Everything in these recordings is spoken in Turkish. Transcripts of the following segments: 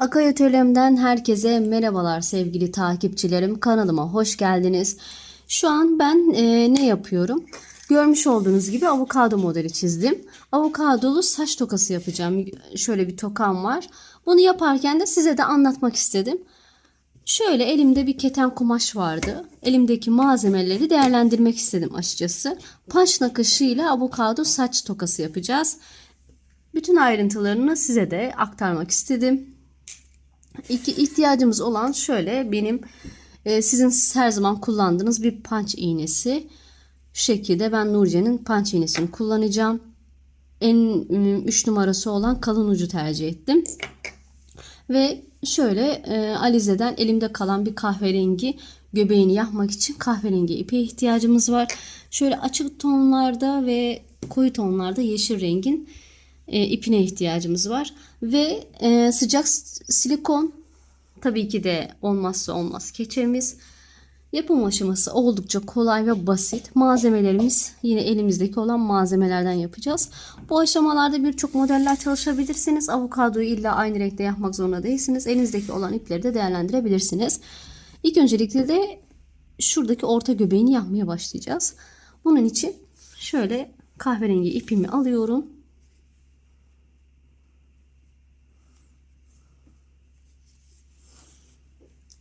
Akay herkese merhabalar sevgili takipçilerim. Kanalıma hoş geldiniz. Şu an ben e, ne yapıyorum? Görmüş olduğunuz gibi avokado modeli çizdim. Avokadolu saç tokası yapacağım. Şöyle bir tokam var. Bunu yaparken de size de anlatmak istedim. Şöyle elimde bir keten kumaş vardı. Elimdeki malzemeleri değerlendirmek istedim açıkçası. Panç nakışıyla avokado saç tokası yapacağız. Bütün ayrıntılarını size de aktarmak istedim. İki ihtiyacımız olan şöyle benim e, sizin her zaman kullandığınız bir punch iğnesi. Şu şekilde ben Nurce'nin punch iğnesini kullanacağım. En 3 numarası olan kalın ucu tercih ettim. Ve şöyle e, Alize'den elimde kalan bir kahverengi göbeğini yapmak için kahverengi ipe ihtiyacımız var. Şöyle açık tonlarda ve koyu tonlarda yeşil rengin e, ipine ihtiyacımız var. Ve e, sıcak silikon tabii ki de olmazsa olmaz keçemiz. Yapım aşaması oldukça kolay ve basit. Malzemelerimiz yine elimizdeki olan malzemelerden yapacağız. Bu aşamalarda birçok modeller çalışabilirsiniz. Avokadoyu illa aynı renkte yapmak zorunda değilsiniz. Elinizdeki olan ipleri de değerlendirebilirsiniz. İlk öncelikle de şuradaki orta göbeğini yapmaya başlayacağız. Bunun için şöyle kahverengi ipimi alıyorum.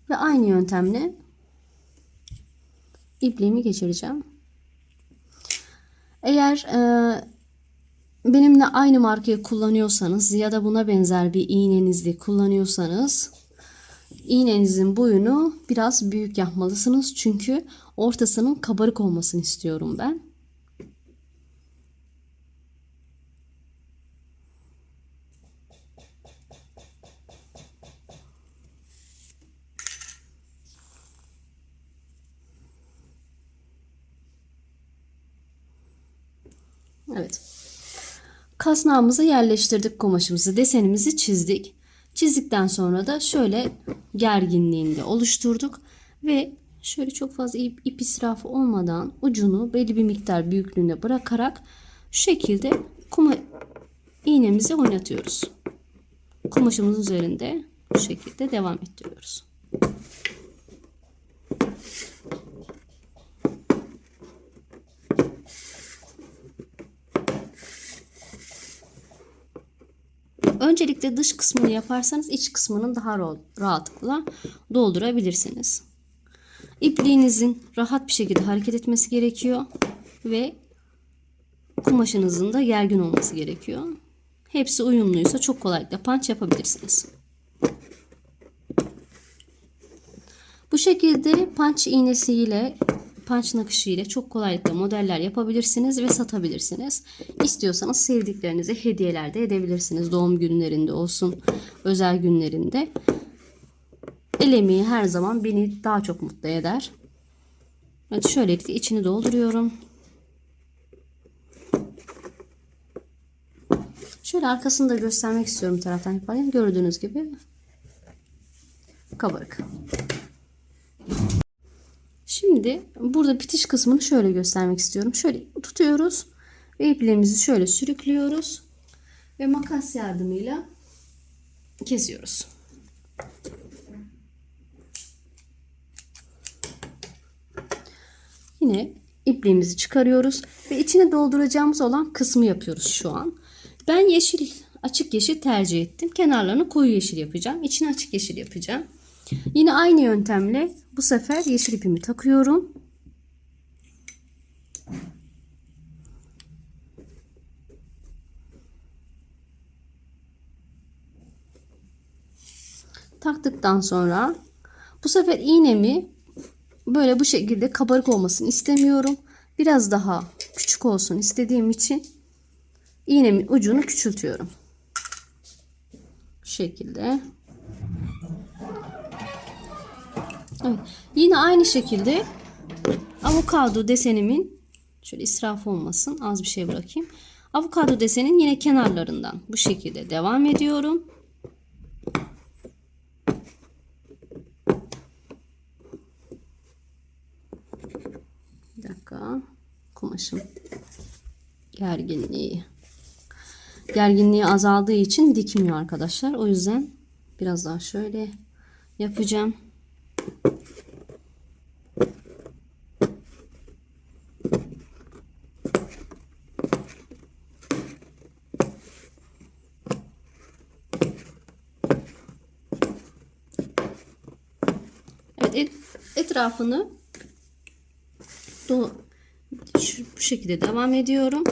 Ve aynı yöntemle ipliğimi geçireceğim. Eğer e, benimle aynı markayı kullanıyorsanız ya da buna benzer bir iğnenizi kullanıyorsanız iğnenizin boyunu biraz büyük yapmalısınız. Çünkü ortasının kabarık olmasını istiyorum ben. Evet. Kasnağımızı yerleştirdik kumaşımızı, desenimizi çizdik. Çizdikten sonra da şöyle gerginliğinde oluşturduk ve şöyle çok fazla ip, ip israfı olmadan ucunu belli bir miktar büyüklüğünde bırakarak şu şekilde kuma iğnemizi oynatıyoruz. Kumaşımızın üzerinde bu şekilde devam ettiriyoruz. Öncelikle dış kısmını yaparsanız iç kısmının daha rahatlıkla doldurabilirsiniz. İpliğinizin rahat bir şekilde hareket etmesi gerekiyor ve kumaşınızın da gergin olması gerekiyor. Hepsi uyumluysa çok kolaylıkla punch yapabilirsiniz. Bu şekilde punch iğnesiyle punch nakışı ile çok kolaylıkla modeller yapabilirsiniz ve satabilirsiniz. İstiyorsanız sevdiklerinize hediyeler de edebilirsiniz. Doğum günlerinde olsun, özel günlerinde. El emeği her zaman beni daha çok mutlu eder. Evet, şöylelikle içini dolduruyorum. Şöyle arkasını da göstermek istiyorum taraftan yaparken. Gördüğünüz gibi kabarık. Şimdi burada bitiş kısmını şöyle göstermek istiyorum. Şöyle tutuyoruz ve ipliğimizi şöyle sürüklüyoruz ve makas yardımıyla kesiyoruz. Yine ipliğimizi çıkarıyoruz ve içine dolduracağımız olan kısmı yapıyoruz şu an. Ben yeşil, açık yeşil tercih ettim. Kenarlarını koyu yeşil yapacağım. İçini açık yeşil yapacağım. Yine aynı yöntemle bu sefer yeşil ipimi takıyorum. Taktıktan sonra bu sefer iğnemi böyle bu şekilde kabarık olmasını istemiyorum. Biraz daha küçük olsun istediğim için iğnemin ucunu küçültüyorum. Şu şekilde. Evet. Yine aynı şekilde avokado desenimin şöyle israf olmasın az bir şey bırakayım. Avokado desenin yine kenarlarından bu şekilde devam ediyorum. Bir dakika. Kumaşım gerginliği. Gerginliği azaldığı için dikmiyor arkadaşlar. O yüzden Biraz daha şöyle yapacağım. Evet et- etrafını şu, bu şekilde devam ediyorum.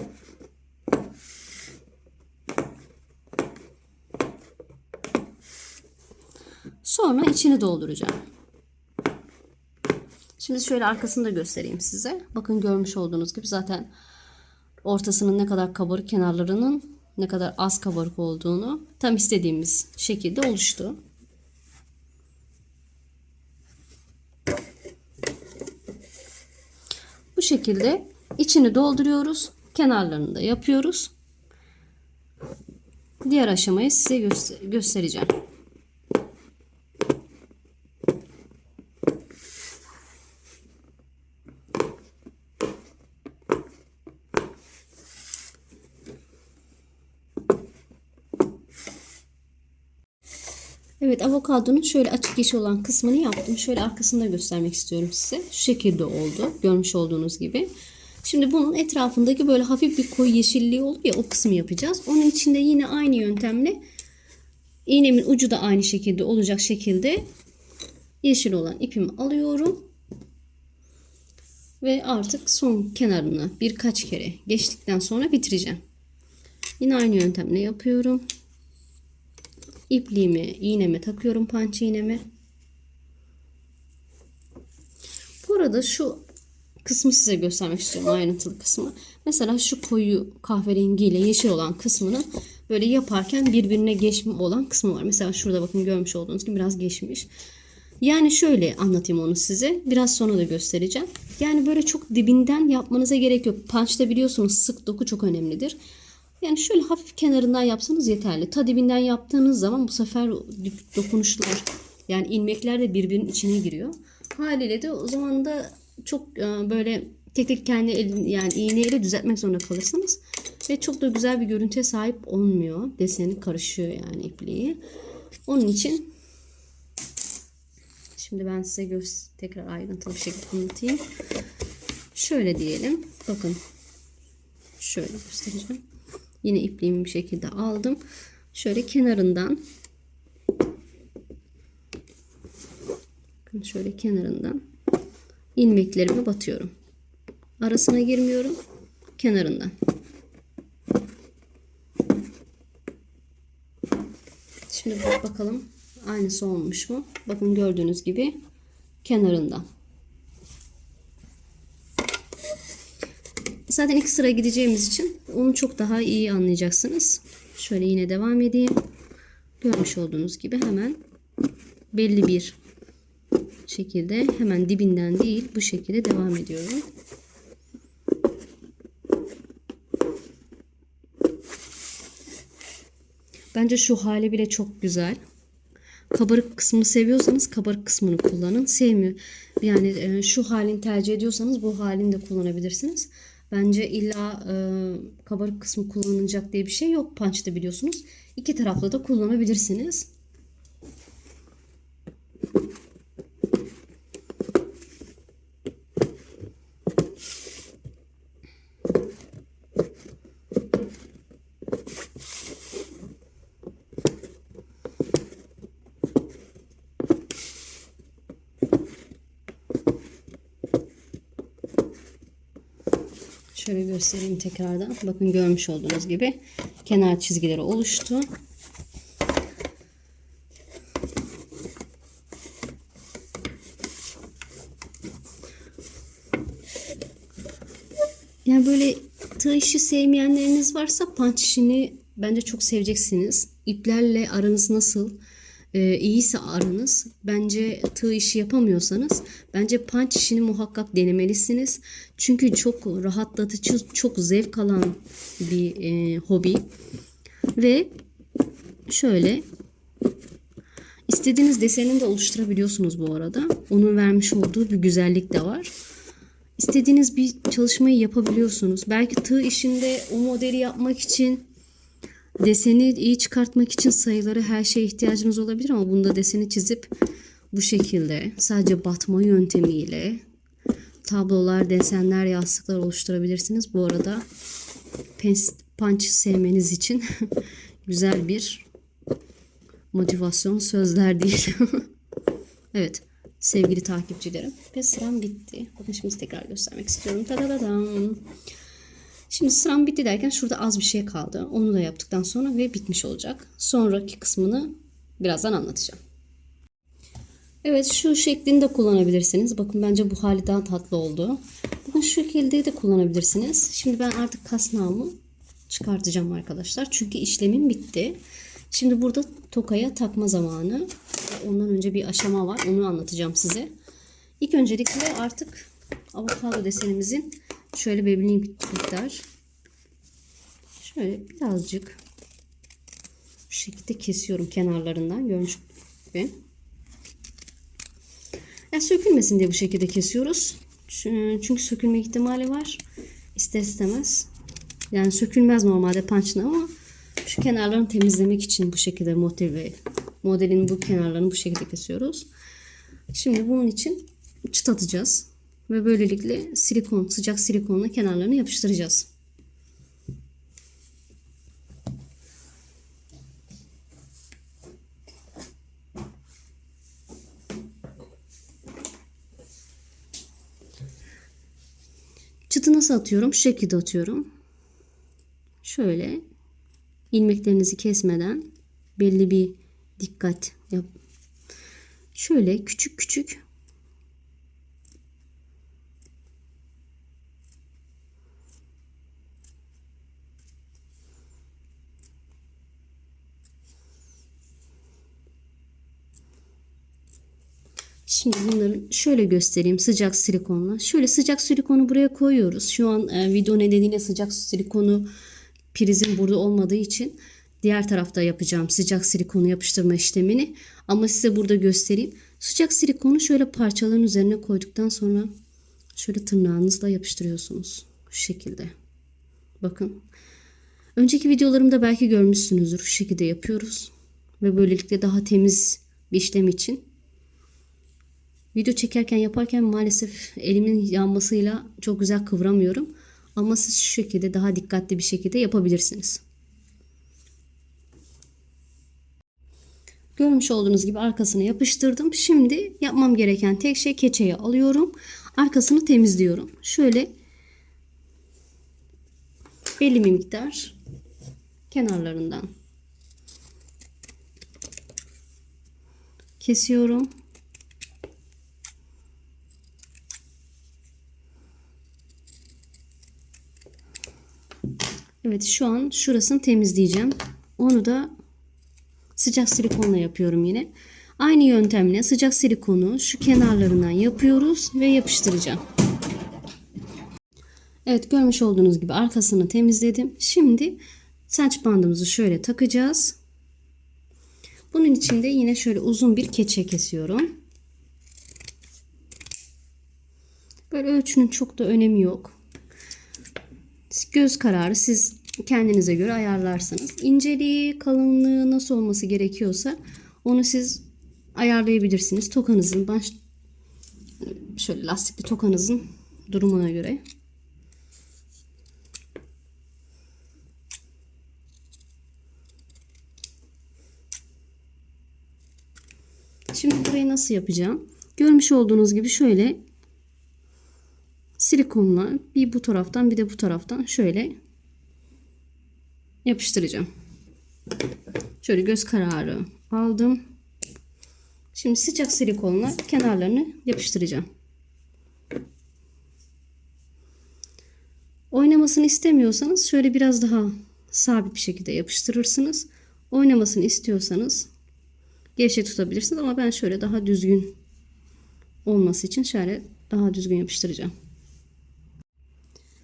Sonra içini dolduracağım. Şimdi şöyle arkasını da göstereyim size. Bakın görmüş olduğunuz gibi zaten ortasının ne kadar kabarık kenarlarının ne kadar az kabarık olduğunu tam istediğimiz şekilde oluştu. Şekilde içini dolduruyoruz. Kenarlarını da yapıyoruz. Diğer aşamayı size göster- göstereceğim. Evet avokadonun şöyle açık yeşil olan kısmını yaptım. Şöyle arkasını da göstermek istiyorum size. Şu şekilde oldu. Görmüş olduğunuz gibi. Şimdi bunun etrafındaki böyle hafif bir koyu yeşilliği oluyor ya o kısmı yapacağız. Onun içinde yine aynı yöntemle iğnemin ucu da aynı şekilde olacak şekilde yeşil olan ipimi alıyorum. Ve artık son kenarını birkaç kere geçtikten sonra bitireceğim. Yine aynı yöntemle yapıyorum ipliğimi iğneme takıyorum panç iğnemi. Bu arada şu kısmı size göstermek istiyorum ayrıntılı kısmı. Mesela şu koyu kahverengi ile yeşil olan kısmını böyle yaparken birbirine geçme olan kısmı var. Mesela şurada bakın görmüş olduğunuz gibi biraz geçmiş. Yani şöyle anlatayım onu size. Biraz sonra da göstereceğim. Yani böyle çok dibinden yapmanıza gerek yok. Punch'ta biliyorsunuz sık doku çok önemlidir. Yani şöyle hafif kenarından yapsanız yeterli. Ta dibinden yaptığınız zaman bu sefer dokunuşlar yani ilmekler de birbirinin içine giriyor. Haliyle de o zaman da çok e, böyle tek tek kendi elin, yani iğneyle düzeltmek zorunda kalırsınız. Ve çok da güzel bir görüntüye sahip olmuyor. Deseni karışıyor yani ipliği. Onun için şimdi ben size tekrar ayrıntılı bir şekilde anlatayım. Şöyle diyelim. Bakın. Şöyle göstereceğim. Yine ipliğimi bir şekilde aldım. Şöyle kenarından şöyle kenarından ilmeklerimi batıyorum. Arasına girmiyorum. Kenarından. Şimdi bak bakalım aynısı olmuş mu? Bakın gördüğünüz gibi kenarından. Zaten iki sıra gideceğimiz için onu çok daha iyi anlayacaksınız. Şöyle yine devam edeyim. Görmüş olduğunuz gibi hemen belli bir şekilde hemen dibinden değil bu şekilde devam ediyorum. Bence şu hali bile çok güzel. Kabarık kısmını seviyorsanız kabarık kısmını kullanın. Sevmiyor. Yani e, şu halini tercih ediyorsanız bu halini de kullanabilirsiniz. Bence illa e, kabarık kısmı kullanılacak diye bir şey yok. Punch'ta biliyorsunuz. İki taraflı da kullanabilirsiniz. Şöyle göstereyim tekrardan. Bakın görmüş olduğunuz gibi kenar çizgileri oluştu. Yani böyle tığ işi sevmeyenleriniz varsa punch işini bence çok seveceksiniz. İplerle aranız nasıl? Ee, iyiyse aranız bence tığ işi yapamıyorsanız bence punch işini muhakkak denemelisiniz. Çünkü çok rahatlatıcı, çok zevk alan bir e, hobi. Ve şöyle istediğiniz desenini de oluşturabiliyorsunuz bu arada. Onun vermiş olduğu bir güzellik de var. İstediğiniz bir çalışmayı yapabiliyorsunuz. Belki tığ işinde o modeli yapmak için Deseni iyi çıkartmak için sayıları her şeye ihtiyacınız olabilir ama bunda deseni çizip bu şekilde sadece batma yöntemiyle tablolar, desenler, yastıklar oluşturabilirsiniz. Bu arada punch sevmeniz için güzel bir motivasyon sözler değil. evet sevgili takipçilerim ve sıram bitti. Bakın şimdi tekrar göstermek istiyorum. Tadadadam. Şimdi sıram bitti derken şurada az bir şey kaldı. Onu da yaptıktan sonra ve bitmiş olacak. Sonraki kısmını birazdan anlatacağım. Evet şu şeklinde kullanabilirsiniz. Bakın bence bu hali daha tatlı oldu. Bakın şu şekilde de kullanabilirsiniz. Şimdi ben artık kasnağımı çıkartacağım arkadaşlar. Çünkü işlemim bitti. Şimdi burada tokaya takma zamanı. Ondan önce bir aşama var. Onu anlatacağım size. İlk öncelikle artık avokado desenimizin şöyle bebeğin miktar şöyle birazcık şu şekilde kesiyorum kenarlarından görmüş gibi. Ya sökülmesin diye bu şekilde kesiyoruz. Çünkü sökülme ihtimali var. İster istemez. Yani sökülmez normalde punchla ama şu kenarlarını temizlemek için bu şekilde motive modelin bu kenarlarını bu şekilde kesiyoruz. Şimdi bunun için çıt atacağız. Ve böylelikle silikon, sıcak silikonla kenarlarını yapıştıracağız. Çıtı nasıl atıyorum? Şu şekilde atıyorum. Şöyle ilmeklerinizi kesmeden belli bir dikkat yap. Şöyle küçük küçük Şimdi bunları şöyle göstereyim sıcak silikonla. Şöyle sıcak silikonu buraya koyuyoruz. Şu an e, video nedeniyle sıcak silikonu prizin burada olmadığı için diğer tarafta yapacağım sıcak silikonu yapıştırma işlemini. Ama size burada göstereyim. Sıcak silikonu şöyle parçaların üzerine koyduktan sonra şöyle tırnağınızla yapıştırıyorsunuz. Şu şekilde. Bakın. Önceki videolarımda belki görmüşsünüzdür. Şu şekilde yapıyoruz. Ve böylelikle daha temiz bir işlem için Video çekerken yaparken maalesef elimin yanmasıyla çok güzel kıvıramıyorum. Ama siz şu şekilde daha dikkatli bir şekilde yapabilirsiniz. Görmüş olduğunuz gibi arkasını yapıştırdım. Şimdi yapmam gereken tek şey keçeyi alıyorum. Arkasını temizliyorum. Şöyle belli bir miktar kenarlarından kesiyorum. Evet şu an şurasını temizleyeceğim. Onu da sıcak silikonla yapıyorum yine. Aynı yöntemle sıcak silikonu şu kenarlarından yapıyoruz ve yapıştıracağım. Evet görmüş olduğunuz gibi arkasını temizledim. Şimdi saç bandımızı şöyle takacağız. Bunun için de yine şöyle uzun bir keçe kesiyorum. Böyle ölçünün çok da önemi yok. Göz kararı siz kendinize göre ayarlarsınız. İnceliği, kalınlığı nasıl olması gerekiyorsa onu siz ayarlayabilirsiniz. Tokanızın baş şöyle lastikli tokanızın durumuna göre. Şimdi burayı nasıl yapacağım? Görmüş olduğunuz gibi şöyle silikonla bir bu taraftan bir de bu taraftan şöyle yapıştıracağım. Şöyle göz kararı aldım. Şimdi sıcak silikonla kenarlarını yapıştıracağım. Oynamasını istemiyorsanız şöyle biraz daha sabit bir şekilde yapıştırırsınız. Oynamasını istiyorsanız gevşe tutabilirsiniz ama ben şöyle daha düzgün olması için şöyle daha düzgün yapıştıracağım.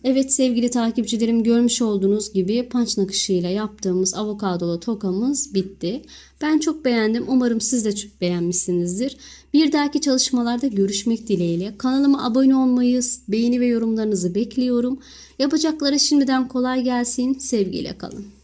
Evet sevgili takipçilerim görmüş olduğunuz gibi punch nakışıyla yaptığımız avokadolu tokamız bitti. Ben çok beğendim. Umarım siz de çok beğenmişsinizdir. Bir dahaki çalışmalarda görüşmek dileğiyle. Kanalıma abone olmayı, beğeni ve yorumlarınızı bekliyorum. Yapacakları şimdiden kolay gelsin. Sevgiyle kalın.